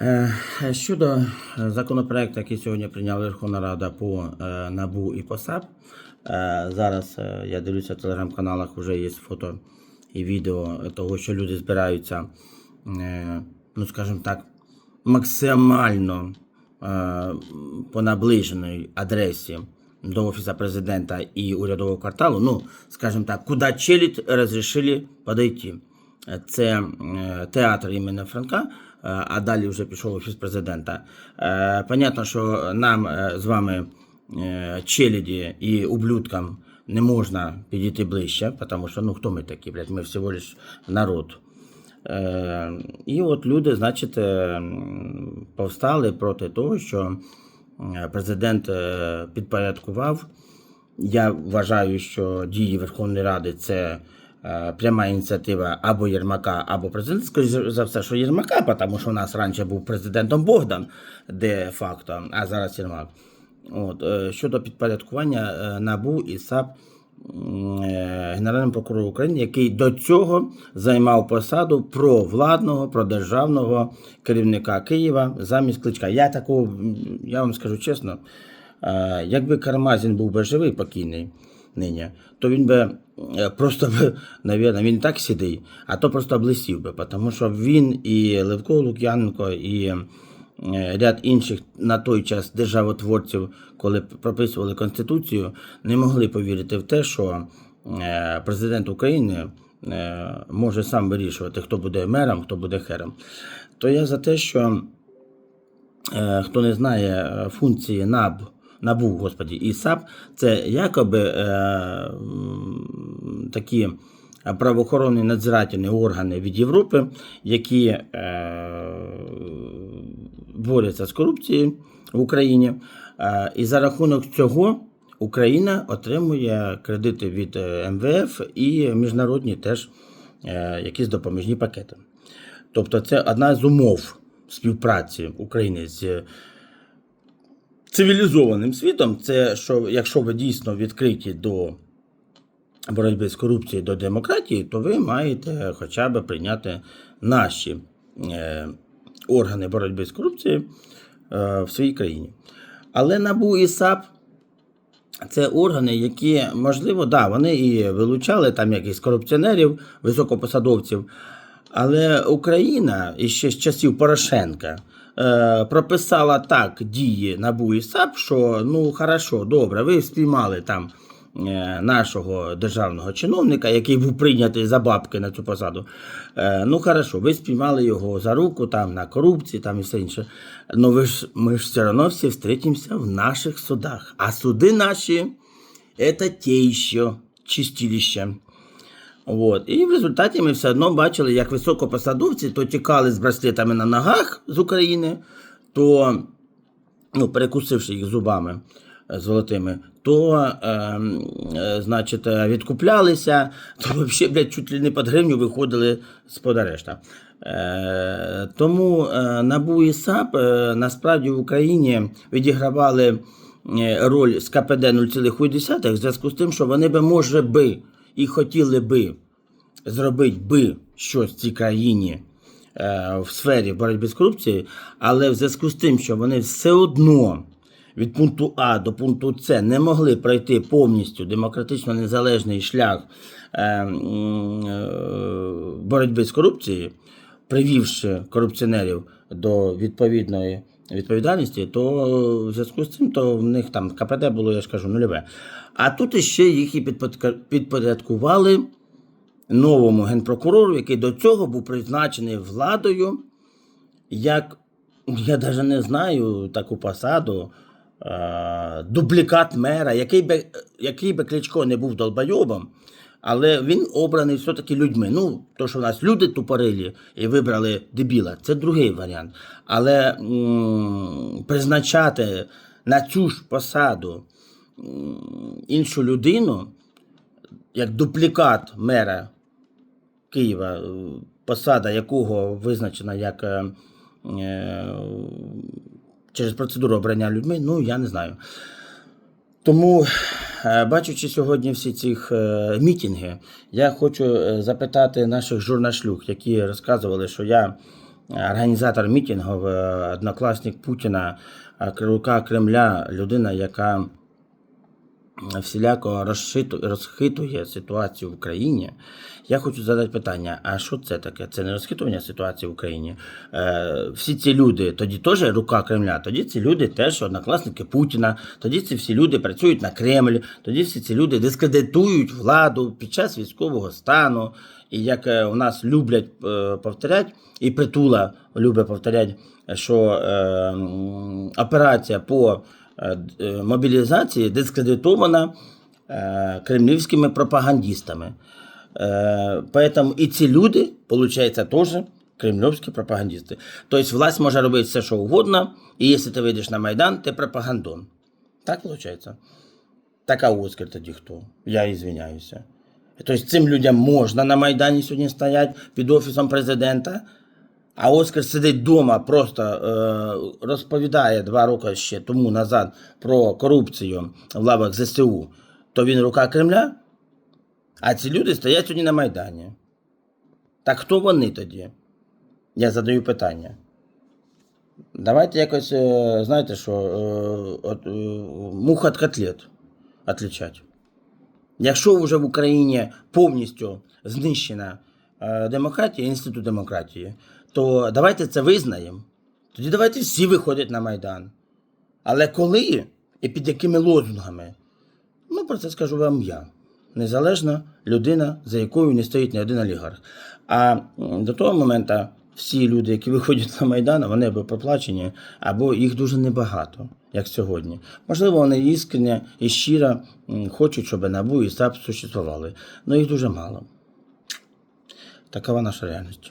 Е, Щодо законопроекту, який сьогодні прийняла Верховна Рада по е, НАБУ і по САП, е, зараз е, я дивлюся в телеграм-каналах, вже є фото і відео того, що люди збираються, е, ну скажімо так, максимально е, по наближеній адресі до Офісу президента і урядового кварталу, ну, скажімо так, куди челядь розрішили подойти. Це е, театр імені Франка, е, а далі вже пішов офіс президента. Е, Понятно, що нам е, з вами е, челяді і ублюдкам не можна підійти ближче, тому що ну хто ми такі, блядь, ми всього лиш народ. Е, І от люди, значить, е, повстали проти того, що е, президент е, підпорядкував. Я вважаю, що дії Верховної Ради це е, пряма ініціатива або Єрмака, або президента. Скоріше за все, що Єрмака, тому що у нас раніше був президентом Богдан де факто, а зараз Єрмак. От, е, щодо підпорядкування е, НАБУ і САП е, Генеральним прокурором України, який до цього займав посаду провладного, продержавного керівника Києва замість кличка. Я такого, я вам скажу чесно, е, якби Кармазін був би живий, покійний нині, то він би е, просто би, навірно, він так сидить, а то просто блисів би, тому що він і Левко Лук'яненко, і е, ряд інших на той час державотворців, коли прописували Конституцію, не могли повірити в те, що е, президент України може сам вирішувати, хто буде мером, хто буде хером. То я за те, що хто не знає функції НАБ, НАБУ, господі, і САП, це якоби е, такі правоохоронні надзирательні органи від Європи, які е, борються з корупцією в Україні. Е, і за рахунок цього Україна отримує кредити від е, МВФ і міжнародні теж е, якісь допоміжні пакети. Тобто це одна з умов співпраці України з цивілізованим світом. Це що якщо ви дійсно відкриті до боротьби з корупцією до демократії, то ви маєте хоча б прийняти наші е, органи боротьби з корупцією е, в своїй країні. Але НАБУ і САП це органи, які, можливо, да, вони і вилучали там якихось корупціонерів, високопосадовців. Але Україна іще з часів Порошенка е, прописала так дії НАБУ і САП, що ну хорошо, добре, ви спіймали там е, нашого державного чиновника, який був прийнятий за бабки на цю посаду. Е, ну хорошо, ви спіймали його за руку там на корупції там і все інше. Ну ви ж ми ж все одно всі встретимося в наших судах. А суди наші це те ще чистилище. От. І в результаті ми все одно бачили, як високопосадовці то тікали з браслетами на ногах з України, то, ну, перекусивши їх зубами е, золотими, то е, е, значить, е, відкуплялися, то взагалі, блядь, чуть ли не під гривню виходили з-под арешта. Е, тому е, НАБУ і САП е, насправді в Україні відігравали е, роль з КПД 0,1 в зв'язку з тим, що вони би, може би, і хотіли би зробити би щось в цій країні е, в сфері боротьби з корупцією, але в зв'язку з тим, що вони все одно від пункту А до пункту С не могли пройти повністю демократично незалежний шлях е, е, боротьби з корупцією, привівши корупціонерів до відповідної відповідальності, то в зв'язку з цим то в них там КПД було, я ж кажу, нульове. А тут іще їх і підпорядкували новому генпрокурору, який до цього був призначений владою, як я навіть не знаю таку посаду. е, Дублікат мера, який би, який би Кличко не був долбойобом, але він обраний все-таки людьми. Ну, то, що в нас люди тупорилі і вибрали дебіла, це другий варіант. Але м, призначати на цю ж посаду м, іншу людину, як дуплікат мера Києва, е, посада якого визначена як е, е, через процедуру обрання людьми, ну я не знаю. Тому, бачучи сьогодні всі ці мітінги, мітинги, я хочу е, запитати наших журнашлюг, які розказували, що я організатор мітингів, е, однокласник Путіна, е, рука Кремля, людина, яка всіляко розхитує ситуацію в Україні. Я хочу задати питання: а що це таке? Це не розхитування ситуації в Україні. Е, всі ці люди, тоді теж рука Кремля, тоді ці люди теж однокласники Путіна, тоді ці всі люди працюють на Кремль, тоді всі ці люди дискредитують владу під час військового стану. І як е, у нас люблять е, повторять, і притула любить повторять, що е, операція по мобілізації дискредитована е, кремлівськими пропагандистами. Е, Поэтому і ці люди, виходить, теж кремлівські пропагандисти. Тобто власть може робити все, що угодно, і якщо ти вийдеш на Майдан, ти пропагандон. Так виходить? Так а Оскар тоді хто? Я ізвиняюся. Тобто цим людям можна на Майдані сьогодні стояти під офісом президента, а Оскар сидить вдома, просто е, розповідає два роки ще тому назад про корупцію в лавах ЗСУ, то він рука Кремля, а ці люди стоять сьогодні на Майдані. Так хто вони тоді? Я задаю питання. Давайте якось, е, знаєте що, е, от, е, мух від котлет відлічати. Якщо вже в Україні повністю знищена е, демократія, інститут демократії, то давайте це визнаємо. Тоді давайте всі виходять на Майдан. Але коли і під якими лозунгами? Ну, про це скажу вам я. Незалежна людина, за якою не стоїть ні один олігарх. А до того моменту всі люди, які виходять на Майдан, вони або проплачені, або їх дуже небагато, як сьогодні. Можливо, вони іскренне і щиро хочуть, щоб НАБУ і САП существували. але їх дуже мало. Такова наша реальність.